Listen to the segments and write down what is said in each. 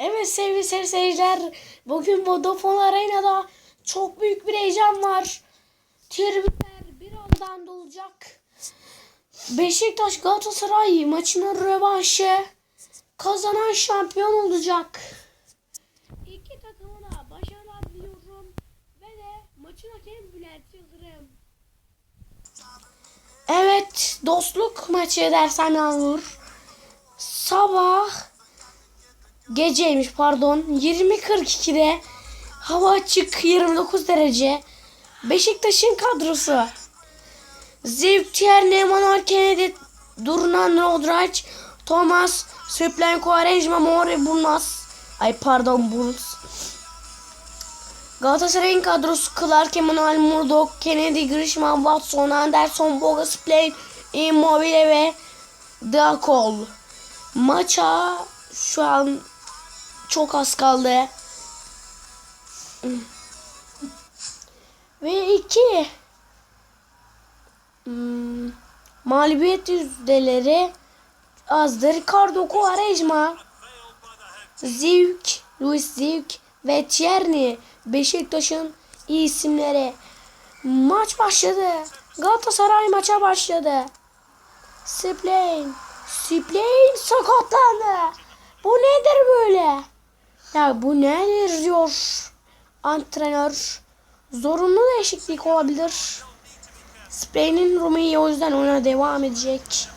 Evet sevgili seyirciler, bugün Vodafone Arena'da çok büyük bir heyecan var. Tribünler bir andan dolacak. Beşiktaş Galatasaray maçının rövanşı. Kazanan şampiyon olacak. İki takıma da başarılar diliyorum. Ve de maçın hakemi Bülent Yıldırım. Evet, dostluk maçı dersen olur. Sabah geceymiş pardon 20.42'de hava açık 29 derece Beşiktaş'ın kadrosu Ziv Tierney, Manuel Kennedy, Durnan Rodraç, Thomas, Süplen Quaresma, Mori Bulmaz. Ay pardon Bulls. Galatasaray'ın kadrosu Clark, Emmanuel Murdoch, Kennedy, Grishman, Watson, Anderson, Bogas, Plain, Immobile ve Dakol. Maça şu an çok az kaldı. Ve iki hmm, mağlubiyet yüzdeleri azdır. Ricardo Quaresma, Zivk, Luis Zivk ve Tierney Beşiktaş'ın iyi isimleri. Maç başladı. Galatasaray maça başladı. Splain. Splain sakatlandı. Bu nedir böyle? Ya bu nedir diyor antrenör. Zorunlu değişiklik olabilir. Spain'in Rumey'i o yüzden ona devam edecek.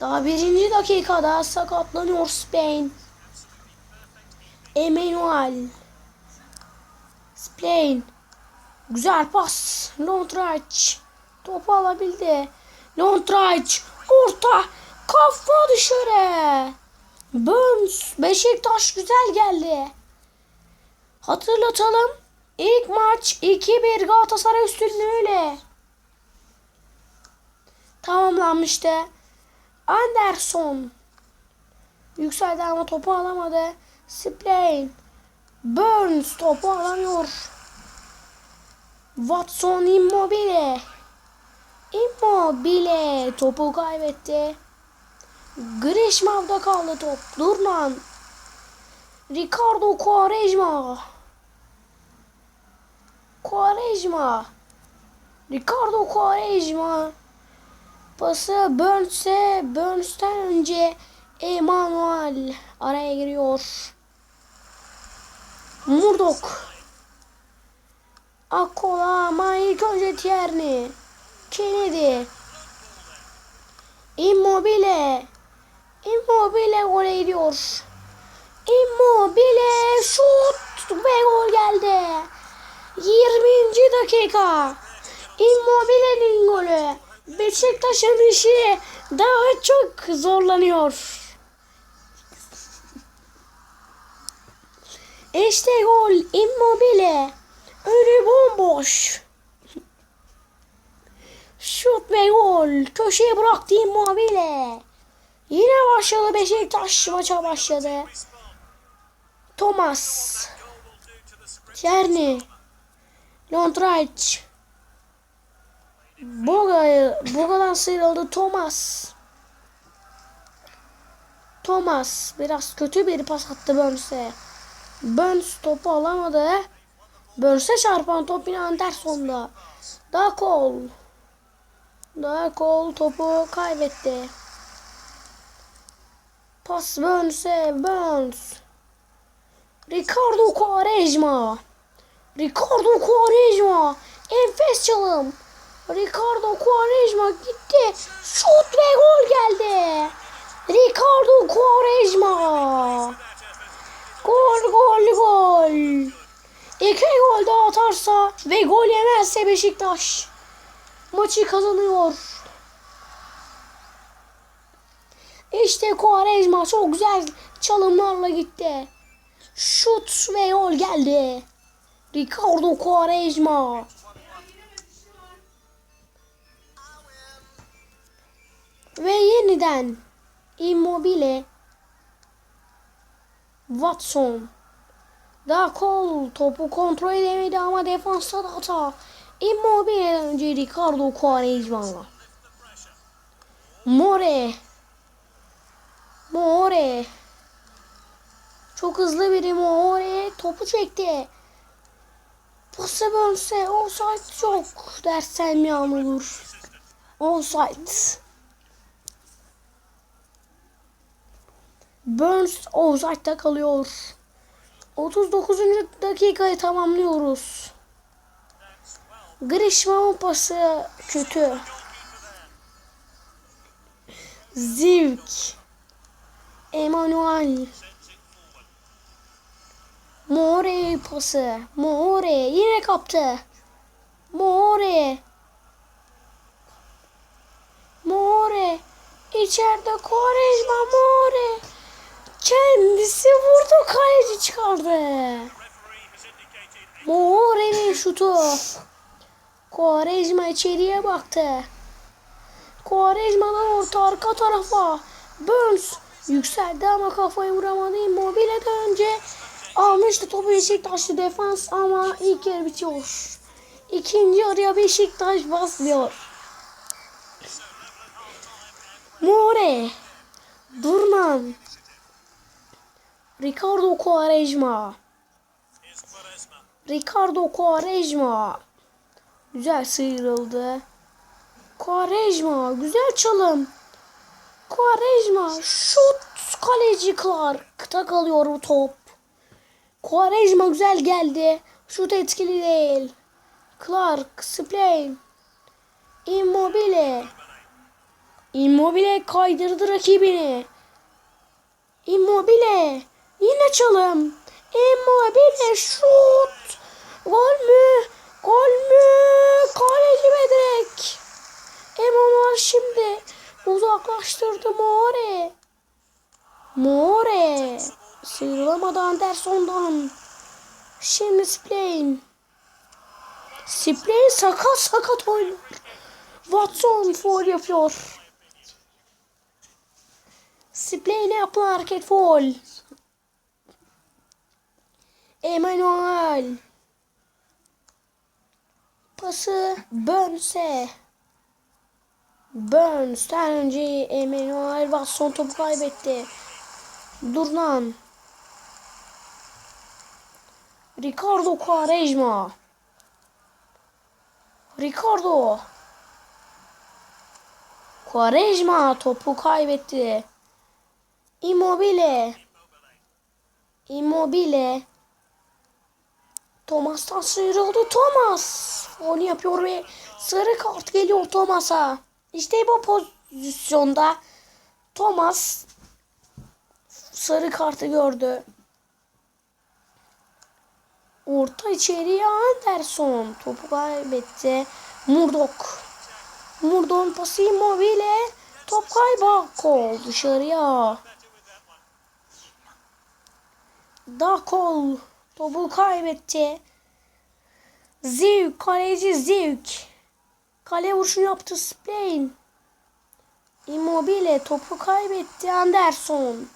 Daha birinci dakikada sakatlanıyor Spain. Emmanuel. Spain. Güzel pas. Lontraç. Topu alabildi. Lontraç. Orta. Kafa dışarı. Burns. Beşiktaş güzel geldi. Hatırlatalım. İlk maç 2-1 Galatasaray üstünlüğüyle tamamlanmıştı. Anderson yükseldi ama topu alamadı. Splain Burns topu alamıyor. Watson Immobile Immobile topu kaybetti. Grishmav'da kaldı top. Durman Ricardo Quaresma. Quaresma. Ricardo Quaresma. Pası Burns'e Burns'ten önce Emanuel araya giriyor. Murdoch. Akola ama ilk önce Tierney. Kennedy. Immobile Immobile gole gidiyor. Immobile şut ve gol geldi. 20. dakika. Immobile'nin golü. Beşiktaş'ın işi daha çok zorlanıyor. İşte gol Immobile. Önü bomboş. Şut ve gol. Köşeye bıraktı Immobile. Yine başladı Beşiktaş maça başladı. Thomas. Tierney. Lontraç. Boga, Boga'dan sıyrıldı Thomas. Thomas biraz kötü bir pas attı Burns'e. Burns topu alamadı. Burns'e çarpan top yine Anderson'da. Dakol. Dakol topu kaybetti. Pas Burns'e. Burns. Ricardo Quaresma. Ricardo Quaresma. Enfes çalım. Ricardo Quaresma gitti. Şut ve gol geldi. Ricardo Quaresma. Gol gol gol. İki gol daha atarsa ve gol yemezse Beşiktaş maçı kazanıyor. İşte Quaresma çok güzel çalımlarla gitti. Şut ve gol geldi. Ricardo Quaresma. Ve yeniden Immobile Watson daha kol topu kontrol edemedi ama defansta da hata. Immobile'den önce Ricardo Quaresma. More More Çok hızlı biri Moore topu çekti. Pası bölse offside yok dersem yan olur. Offside. Burns offside'da kalıyor. 39. dakikayı tamamlıyoruz. Grishman'ın pası kötü. Zivk. Emanuel. More pası. More yine kaptı. More. More. İçeride Quaresma More. Kendisi vurdu kaleci çıkardı. More'nin şutu. Quaresma içeriye baktı. Quaresma'dan orta arka tarafa. Burns yükseldi ama kafayı vuramadı. Immobile de önce almıştı topu Beşiktaşlı defans ama ilk yarı bitiyor. İkinci yarıya Beşiktaş basmıyor. More. Durman. Ricardo Quaresma. Ricardo Quaresma. Güzel sıyrıldı. Quaresma güzel çalım. Quaresma şut kaleci Clark'ta kalıyor bu top. Quaresma güzel geldi. Şut etkili değil. Clark, Splain. Immobile. Immobile kaydırdı rakibini. Immobile. Yine çalım. Immobile şut. Gol mü? Gol mü? Kaleci Bedrek. Emanuel şimdi uzaklaştırdı More. More. Sıyrılamadı Anderson'dan. Şimdi Splain. Splain sakat sakat oynuyor. Watson foul yapıyor. Splain'e yapılan hareket foul. Emmanuel. Pası Burns'e. Burns'ten önce Emmanuel Watson topu kaybetti. Durnan. Ricardo Quaresma. Ricardo. Quaresma topu kaybetti. Immobile. Immobile. Thomas'tan sıyrıldı Thomas. Onu yapıyor ve sarı kart geliyor Thomas'a. İşte bu pozisyonda Thomas sarı kartı gördü. Orta içeriye Anderson topu kaybetti. Murdok. Murdok'un pası immobile. Top kayba. Kol dışarıya. Dakol topu kaybetti. Zivk kaleci Zivk. Kale vuruşunu yaptı Spain. Immobile topu kaybetti Anderson.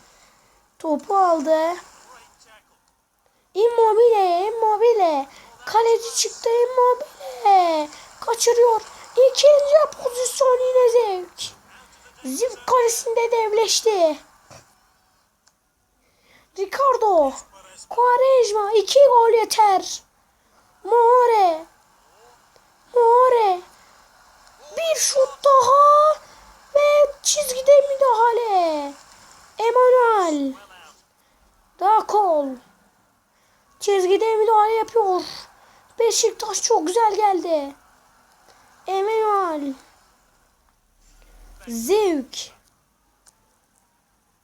Topu aldı. Immobile, Immobile. Kaleci çıktı Immobile. Kaçırıyor. İkinci pozisyon yine Zevk. Zivk kalesinde devleşti. Ricardo. Quaresma. iki gol yeter. More. Bir şut daha. Ve çizgide müdahale. Emanuel. Dakol. Çizgide müdahale yapıyor. Beşiktaş çok güzel geldi. Emanuel. Zevk.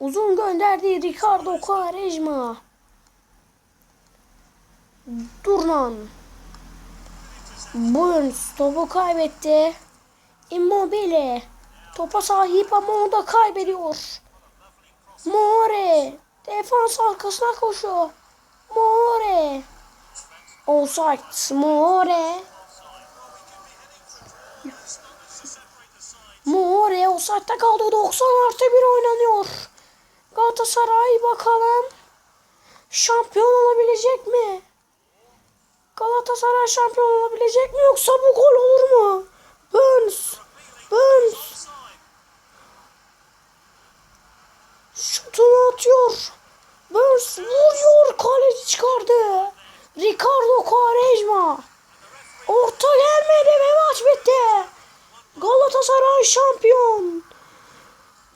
Uzun gönderdi Ricardo Quaresma. Durnan. Burns topu kaybetti. Immobile. Topa sahip ama o da kaybediyor. More. Defans arkasına koşuyor. More. Offside. More. More offside'da kaldı. 90 artı 1 oynanıyor. Galatasaray bakalım. Şampiyon olabilecek mi? Galatasaray şampiyon olabilecek mi yoksa bu gol olur mu? Burns. Şutunu atıyor. Burns vuruyor. Kaleci çıkardı. Ricardo Quaresma. Orta gelmedi ve maç bitti. Galatasaray şampiyon.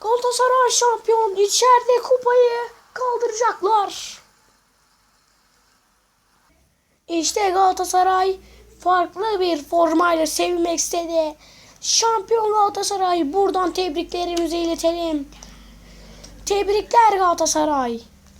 Galatasaray şampiyon. İçeride kupayı kaldıracaklar. İşte Galatasaray farklı bir formayla sevinmek istedi. Şampiyon Galatasaray. Buradan tebriklerimizi iletelim. Tebrikler Galatasaray.